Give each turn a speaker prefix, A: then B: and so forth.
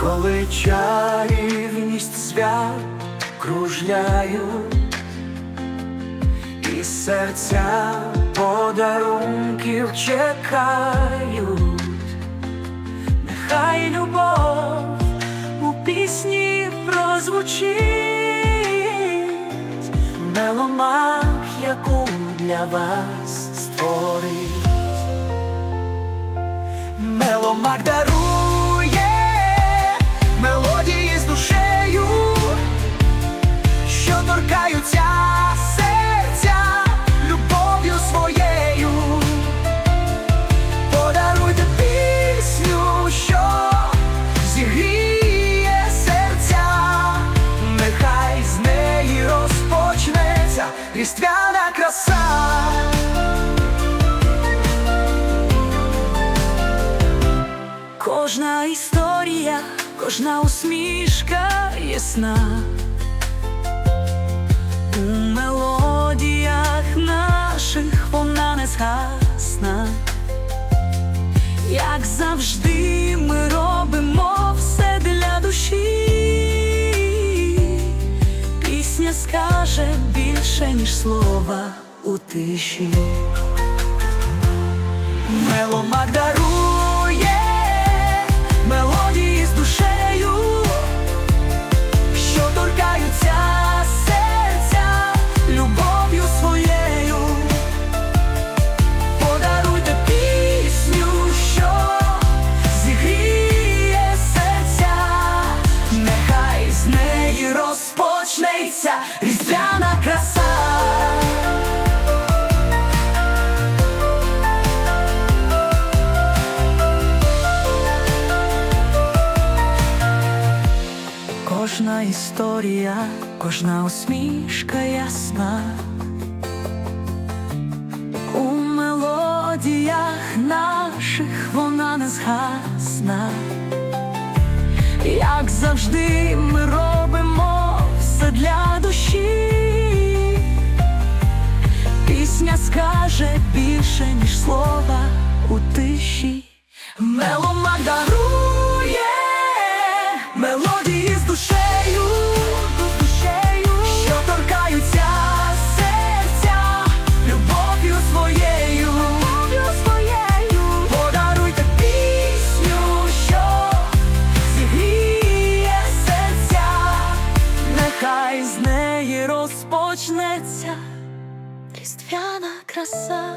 A: коли чарівність свят кружляють і серця подарунків чекають, нехай любов у пісні прозвучить, меломах, яку для вас створить, меломак дарує різдвяна краса. Кожна історія, кожна усмішка ясна У мелодіях наших вона не згасна Як завжди Пісня скаже більше, ніж слова у тиші. Меломак дарує історія, кожна усмішка ясна. У мелодіях наших вона не згасна. Як завжди ми робимо все для душі. Пісня скаже більше, ніж слова у тиші. Меломак дарує мелодії різдвяна краса.